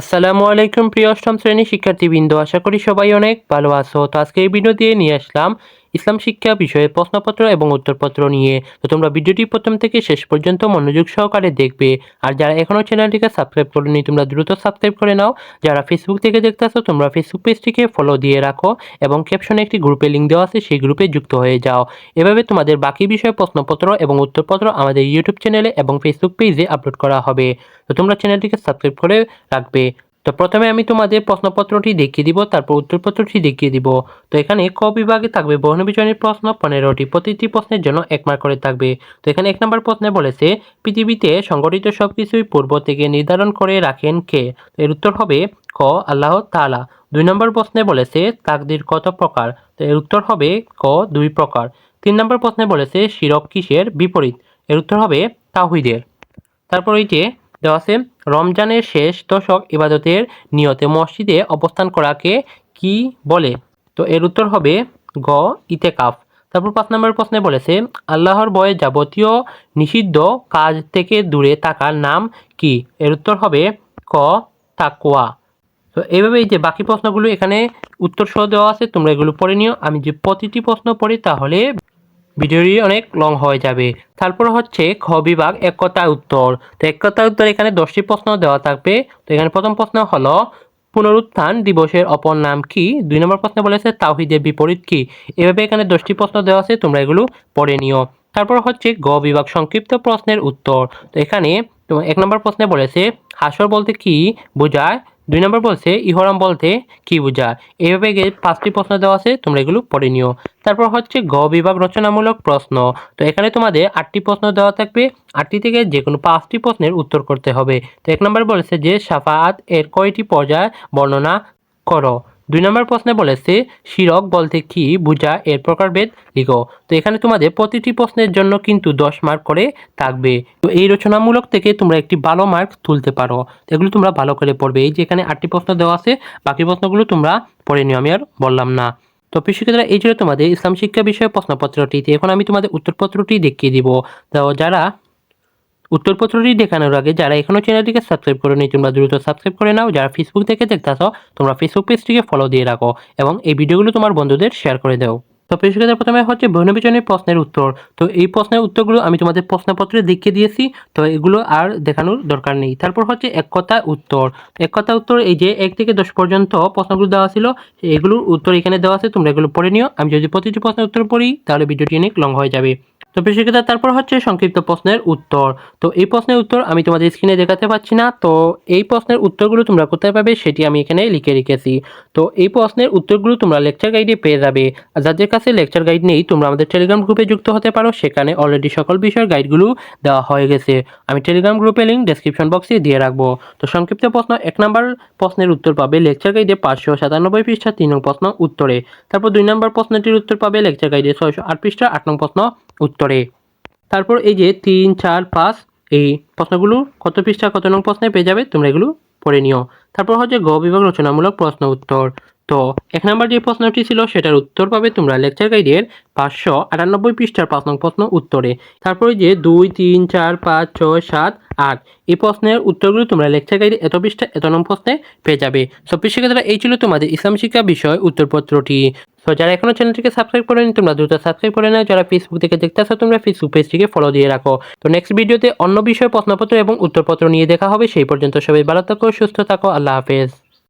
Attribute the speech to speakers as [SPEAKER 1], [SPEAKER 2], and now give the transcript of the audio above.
[SPEAKER 1] আসসালামু আলাইকুম, প্রিয় অষ্টম শ্রেণি শিক্ষার্থীবৃন্দ। আশা করি সবাই অনেক ভালো আছো। তো আজকে এই ভিডিও দিয়ে নিয়ে আসলাম ইসলাম শিক্ষা বিষয়ে প্রশ্নপত্র এবং উত্তরপত্র নিয়ে। তো তোমরা ভিডিওটি প্রথম থেকে শেষ পর্যন্ত মনোযোগ সহকারে দেখবে। আর যারা এখনও চ্যানেলটিকে সাবস্ক্রাইব করেনি, তোমরা দ্রুত সাবস্ক্রাইব করে নাও। যারা ফেসবুক থেকে দেখতে দেখতেছো তোমরা ফেসবুক পেজটিকে ফলো দিয়ে রাখো এবং ক্যাপশনে একটি গ্রুপে লিঙ্ক দেওয়া আছে, সেই গ্রুপে যুক্ত হয়ে যাও। এভাবে তোমাদের বাকি বিষয়ে প্রশ্নপত্র এবং উত্তরপত্র আমাদের ইউটিউব চ্যানেলে এবং ফেসবুক পেজে আপলোড করা হবে। তো তোমরা চ্যানেলটিকে সাবস্ক্রাইব করে রাখবে। তো প্রথমে আমি তোমাদের প্রশ্নপত্রটি দেখিয়ে দিব, তারপর উত্তরপত্রটি দেখিয়ে দিব। তো এখানে ক বিভাগে থাকবে বহুনবীজনের প্রশ্ন পনেরোটি, প্রতিটি প্রশ্নের জন্য এক মার্ক করে থাকবে। তো এখানে এক নম্বর প্রশ্নে বলেছে, পৃথিবীতে সংগঠিত সব কিছুই পূর্ব থেকে নির্ধারণ করে রাখেন কে? এর উত্তর হবে ক, আল্লাহ তালা দুই নম্বর প্রশ্নে বলেছে, তাকদির কত প্রকার? তো এর উত্তর হবে ক, দুই প্রকার। তিন নম্বর প্রশ্নে বলেছে, শিরক কিসের? বিপরীত। এর উত্তর হবে তাহিদের তারপর এই যে দেওয়া আছে রমজানের শেষ দশক ইবাদতের নিয়তে মসজিদে অবস্থান করাকে কি বলে? তো এর উত্তর হবে গ, ইতেকাফ। তারপর পাঁচ নম্বর প্রশ্নে বলেছে, আল্লাহর বয়ে যাবতীয় নিষিদ্ধ কাজ থেকে দূরে থাকার নাম কি? এর উত্তর হবে ক তাকুয়া তো এইভাবে এই যে বাকি প্রশ্নগুলো এখানে উত্তর সহ দেওয়া আছে, তোমরা এগুলো পড়ে নিও। আমি যে প্রতিটি প্রশ্ন পড়ি তাহলে ভিডিওটি অনেক লং হয়ে যাবে। তারপর হচ্ছে খ বিভাগ এক কথা উত্তর। তো এক কথা উত্তর এখানে দশটি প্রশ্ন দেওয়া থাকবে। তো এখানে প্রথম প্রশ্ন হলো, পুনরুত্থান দিবসের অপর নাম কি? দুই নম্বর প্রশ্নে বলেছে, তাওহিদের বিপরীত কি? এভাবে এখানে দশটি প্রশ্ন দেওয়া আছে, তোমরা এগুলো পড়ে নিও। তারপর হচ্ছে গ বিভাগ, সংক্ষিপ্ত প্রশ্নের উত্তর। তো এখানে এক নম্বর প্রশ্নে বলেছে, হাসর বলতে কি বোঝায়? দুই নম্বর বলছে, ইহরাম বলতে কি বোঝা? এইভাবে পাঁচটি প্রশ্ন দেওয়া আছে, তোমরা এগুলো পড়ে নিও। তারপর হচ্ছে, গ বিভাগ রচনামূলক প্রশ্ন। তো এখানে তোমাদের আটটি প্রশ্ন দেওয়া থাকবে। আটটি থেকে যে কোনো পাঁচটি প্রশ্নের উত্তর করতে হবে। তো এক নম্বর বলেছে যে সাফাত এর কয়টি পর্যায় বর্ণনা করো? দুই নম্বর প্রশ্নে বলেছে, শিরক বলতে কি, বুঝা, এর প্রকারভেদ, লিখো। তো এখানে তোমাদের প্রতিটি প্রশ্নের জন্য কিন্তু দশ মার্ক করে থাকবে। তো এই রচনামূলক থেকে তোমরা একটি ভালো মার্ক তুলতে পারো। এগুলো তোমরা ভালো করে পড়বে। এই যে এখানে আটটি প্রশ্ন দেওয়া আছে, বাকি প্রশ্নগুলো তোমরা পড়ে নিও, আমি আর বললাম না। তো শিক্ষার্থীরা এই ছিল তোমাদের ইসলাম শিক্ষা বিষয়ে প্রশ্নপত্রটি। এখন আমি তোমাদের উত্তরপত্রটি দেখিয়ে দিব। তো যারা উত্তরপত্রটি দেখানোর আগে যারা এখনও চ্যানেলটিকে সাবস্ক্রাইব করে নি তোমরা দ্রুত সাবস্ক্রাইব করে নাও, যারা ফেসবুক থেকে দেখতেছো, তোমরা ফেসবুক পেজটিকে ফলো দিয়ে রাখো এবং এই ভিডিওগুলো তোমার বন্ধুদের শেয়ার করে দাও। তো পেশিকাদের প্রথমে হচ্ছে বর্ণবিচনের প্রশ্নের উত্তর। তো এই প্রশ্নের উত্তরগুলো আমি তোমাদের প্রশ্নপত্রে দেখিয়ে দিয়েছি, তো এগুলো আর দেখানোর দরকার নেই। তারপর হচ্ছে এক কথা উত্তর। এক কথা উত্তর, এই যে এক থেকে দশ পর্যন্ত প্রশ্নগুলো দেওয়া ছিল, এগুলোর উত্তর এখানে দেওয়া আছে, তোমরা এগুলো পড়ে নিও। আমি যদি প্রতিটি প্রশ্নের উত্তর পড়ি, তাহলে ভিডিওটি অনেক লং হয়ে যাবে। তো পেশিকাদের তারপর হচ্ছে সংক্ষিপ্ত প্রশ্নের উত্তর। তো এই প্রশ্নের উত্তর আমি তোমাদের স্ক্রিনে দেখাতে পাচ্ছি না, তো এই প্রশ্নের উত্তরগুলো তোমরা কোথায় পাবে, সেটি আমি এখানে লিখে রেখেছি। তো এই প্রশ্নের উত্তরগুলো তোমরা লেকচার গাইডে পেয়ে যাবে। আর যাদের কাছে লেকচার গাইড নেই, তোমরা আমাদের টেলিগ্রাম গ্রুপে যুক্ত হতে পারো। সেখানে অলরেডি সকল বিষয়ের গাইডগুলো দেওয়া হয়ে গেছে। আমি টেলিগ্রাম গ্রুপে লিঙ্ক ডেসক্রিপশন বক্সে দিয়ে রাখব। তো সংক্ষিপ্ত প্রশ্ন, এক নম্বর প্রশ্নের উত্তর পাবে লেকচার গাইডে পাঁচশো সাতানব্বই পৃষ্ঠা, তিন নং প্রশ্ন উত্তরে। তারপর দুই নম্বর প্রশ্নটির উত্তর পাবে লেকচার গাইডে ছয়শো আট পৃষ্ঠা, আট নং প্রশ্ন উত্তরে। তারপর এই যে তিন, চার, পাঁচ, এই প্রশ্নগুলো কত পৃষ্ঠা, কত নং প্রশ্নে পেয়ে যাবে, তোমরা এগুলো পড়ে নিও। তারপর হচ্ছে গ বিভাগ রচনামূলক প্রশ্ন উত্তর। তো এক নম্বর যে প্রশ্নটি ছিল, সেটার উত্তর পাবে তোমরা লেকচার গাইডের পাঁচশো আটানব্বই পৃষ্ঠার পাঁচ নং প্রশ্ন উত্তরে। তারপরে যে দুই, তিন, চার, পাঁচ, ছয়, সাত, আট, এই প্রশ্নের উত্তরগুলো তোমরা লেকচার গাইডে এত পৃষ্ঠা, এত নং প্রশ্নে পেয়ে যাবে। সব শিক্ষার্থীরা এই ছিল তোমাদের ইসলাম শিক্ষা বিষয় উত্তরপত্রটি। তো যারা এখনও চ্যানেলটিকে সাবস্ক্রাইব করেনি, তোমরা দ্রুত সাবস্ক্রাইব করে নাও। যারা ফেসবুক থেকে দেখতে আসো তোমরা ফেসবুক পেজটিকে ফলো দিয়ে রাখো। তো নেক্সট ভিডিওতে অন্য বিষয়ে প্রশ্নপত্র এবং উত্তরপত্র নিয়ে দেখা হবে। সেই পর্যন্ত সবাই ভালো থাকো, সুস্থ থাকো, আল্লাহ হাফেজ।